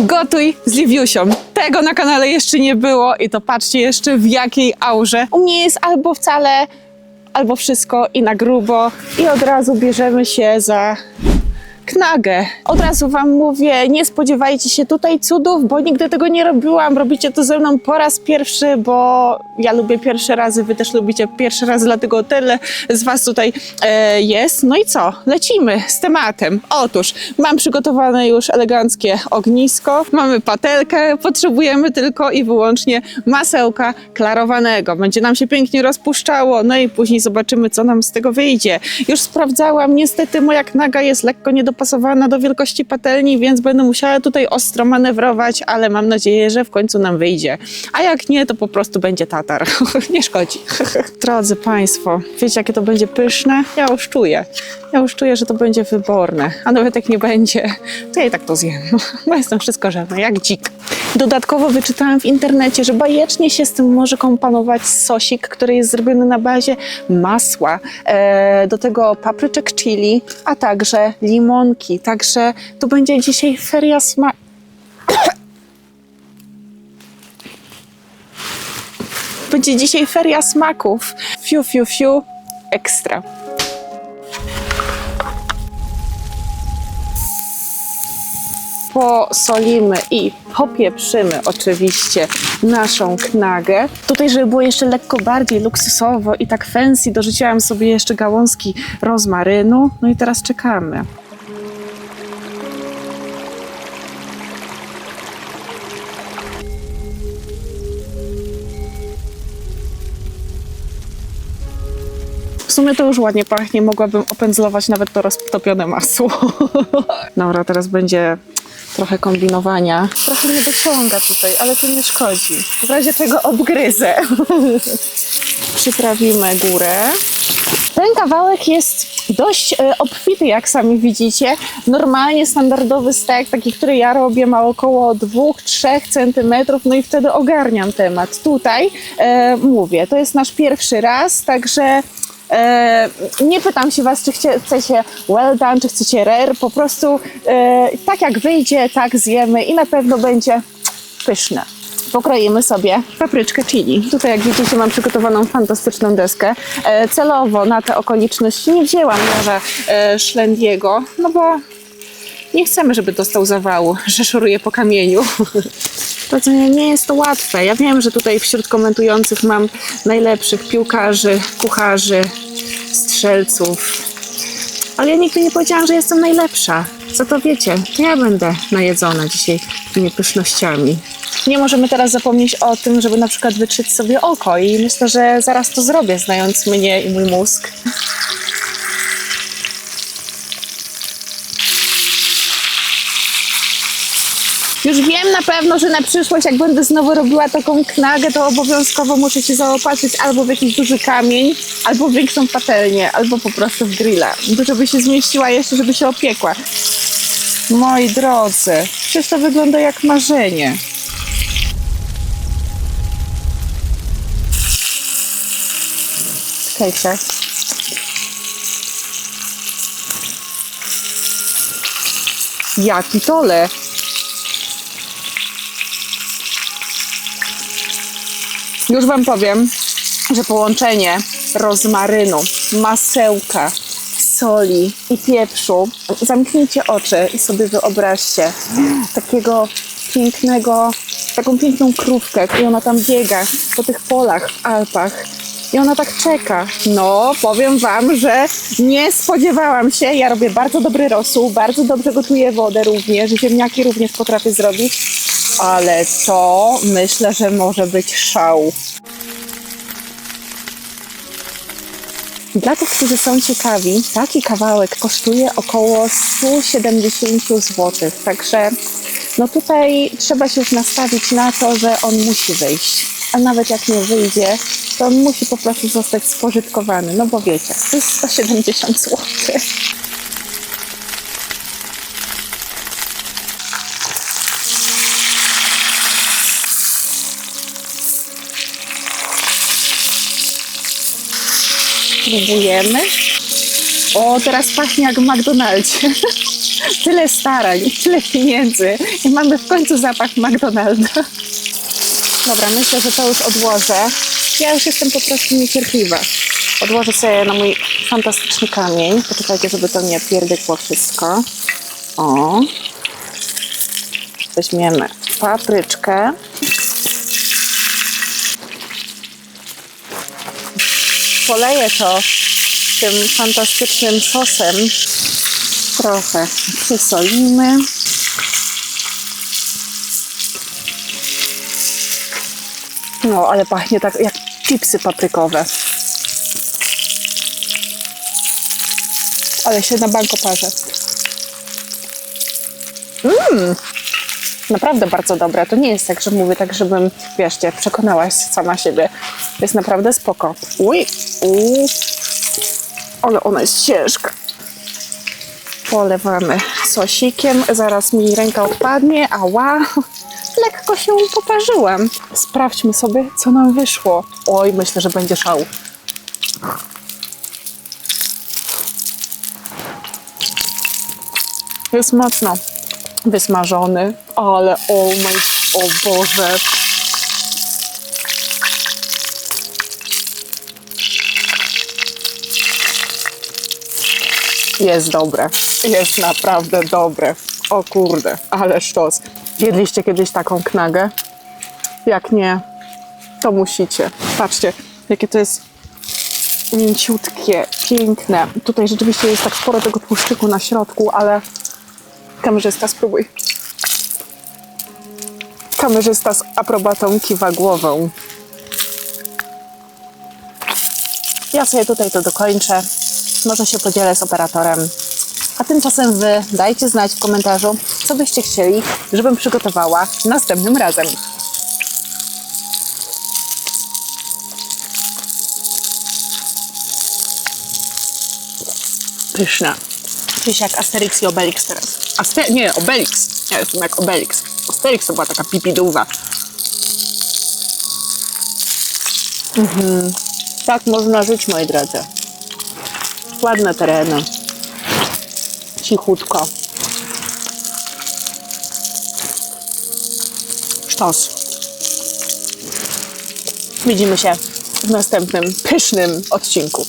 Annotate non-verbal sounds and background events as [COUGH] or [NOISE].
Gotuj z Liwiusią. Tego na kanale jeszcze nie było i to patrzcie jeszcze w jakiej aurze. U mnie jest albo wcale, albo wszystko i na grubo i od razu bierzemy się za knagę. Od razu wam mówię, nie spodziewajcie się tutaj cudów, bo nigdy tego nie robiłam. Robicie to ze mną po raz pierwszy, bo ja lubię pierwsze razy, wy też lubicie pierwszy raz, dlatego tyle z was tutaj e, jest. No i co? Lecimy z tematem. Otóż mam przygotowane już eleganckie ognisko, mamy patelkę, potrzebujemy tylko i wyłącznie masełka klarowanego. Będzie nam się pięknie rozpuszczało, no i później zobaczymy, co nam z tego wyjdzie. Już sprawdzałam, niestety moja knaga jest lekko niedopasowana do wielkości patelni, więc będę musiała tutaj ostro manewrować, ale mam nadzieję, że w końcu nam wyjdzie. A jak nie, to po prostu będzie tatar. [LAUGHS] nie szkodzi. [LAUGHS] Drodzy Państwo, wiecie jakie to będzie pyszne? Ja już czuję. Ja już czuję, że to będzie wyborne. A nawet jak nie będzie, to ja i tak to zjem. [LAUGHS] Bo jestem wszystko żadna, jak dzik. Dodatkowo wyczytałam w internecie, że bajecznie się z tym może komponować sosik, który jest zrobiony na bazie masła, e, do tego papryczek chili, a także Także to będzie dzisiaj feria sma... [COUGHS] będzie dzisiaj feria smaków. Fiu, fiu, fiu, ekstra. posolimy i popieprzymy oczywiście naszą knagę. Tutaj, żeby było jeszcze lekko bardziej luksusowo i tak fancy, dorzuciłam sobie jeszcze gałązki rozmarynu. No i teraz czekamy. Sumie to już ładnie pachnie, mogłabym opędzlować nawet to roztopione masło. [LAUGHS] Dobra, teraz będzie trochę kombinowania. Trochę mnie dociąga tutaj, ale to nie szkodzi. W razie tego obgryzę. [LAUGHS] Przyprawimy górę. Ten kawałek jest dość e, obfity, jak sami widzicie. Normalnie standardowy stek, taki, który ja robię, ma około 2-3 cm, no i wtedy ogarniam temat. Tutaj e, mówię, to jest nasz pierwszy raz, także E, nie pytam się Was, czy chcie, chcecie well done, czy chcecie rare. Po prostu e, tak jak wyjdzie, tak zjemy i na pewno będzie pyszne. Pokroimy sobie papryczkę chili. Tutaj, jak widzicie, mam przygotowaną fantastyczną deskę. E, celowo na te okoliczności nie wzięłam może e, szlendiego, no bo nie chcemy, żeby dostał zawału, że szoruje po kamieniu. [LAUGHS] To nie jest to łatwe. Ja wiem, że tutaj wśród komentujących mam najlepszych piłkarzy, kucharzy, strzelców. Ale ja nigdy nie powiedziałam, że jestem najlepsza. Co to wiecie? To ja będę najedzona dzisiaj tymi pysznościami. Nie możemy teraz zapomnieć o tym, żeby na przykład wytrzeć sobie oko i myślę, że zaraz to zrobię, znając mnie i mój mózg. Już wiem na pewno, że na przyszłość, jak będę znowu robiła taką knagę, to obowiązkowo muszę się zaopatrzyć albo w jakiś duży kamień, albo w większą patelnię, albo po prostu w grilla. Żeby się zmieściła jeszcze, żeby się opiekła. Moi drodzy, przecież to wygląda jak marzenie. Czekajcie. Jaki tole! Już Wam powiem, że połączenie rozmarynu, masełka, soli i pieprzu. Zamknijcie oczy i sobie wyobraźcie takiego pięknego, taką piękną krówkę, i ona tam biega po tych polach w Alpach. I ona tak czeka. No, powiem Wam, że nie spodziewałam się. Ja robię bardzo dobry rosół, bardzo dobrze gotuję wodę również, ziemniaki również potrafię zrobić, ale to myślę, że może być szał. Dla tych, którzy są ciekawi, taki kawałek kosztuje około 170 zł. Także no tutaj trzeba się już nastawić na to, że on musi wyjść. A nawet jak nie wyjdzie, to on musi po prostu zostać spożytkowany. No bo wiecie, to jest 170 zł. Próbujemy. O, teraz pachnie jak w McDonaldzie. [LAUGHS] tyle starań, tyle pieniędzy i mamy w końcu zapach McDonalda. Dobra, myślę, że to już odłożę. Ja już jestem po prostu niecierpliwa. Odłożę sobie na mój fantastyczny kamień. Poczekajcie, żeby to nie pierdykło wszystko. O. Weźmiemy papryczkę. Poleję to tym fantastycznym sosem. Trochę przysolimy. No, ale pachnie tak jak chipsy paprykowe. Ale się na banko parzę. Mmm, naprawdę bardzo dobre. To nie jest tak, że mówię tak, żebym, wieszcie, przekonałaś sama siebie. Jest naprawdę spoko. Uj, uj. Ale ona jest ciężka. Polewamy sosikiem. Zaraz mi ręka odpadnie. Ała. Lekko się poparzyłam. Sprawdźmy sobie, co nam wyszło. Oj, myślę, że będzie szał. Jest mocno wysmażony, ale o mój, o Boże. Jest dobre. Jest naprawdę dobre. O kurde, ale sztos. Jedliście kiedyś taką knagę? Jak nie, to musicie. Patrzcie, jakie to jest mięciutkie, piękne. Tutaj rzeczywiście jest tak sporo tego tłuszczyku na środku, ale kamerzysta spróbuj. Kamerzysta z aprobatą kiwa głową. Ja sobie tutaj to dokończę. Może się podzielę z operatorem. A tymczasem wy dajcie znać w komentarzu, co byście chcieli, żebym przygotowała następnym razem. Pyszna. Się jak Asterix i Obelix teraz. Aster nie, Obelix. Ja jestem jak Obelix. Asterix to była taka pipiduwa. Mhm. Tak można żyć, moi drodzy. Ładne tereny. Cichutko. Sztos. Widzimy się w następnym pysznym odcinku.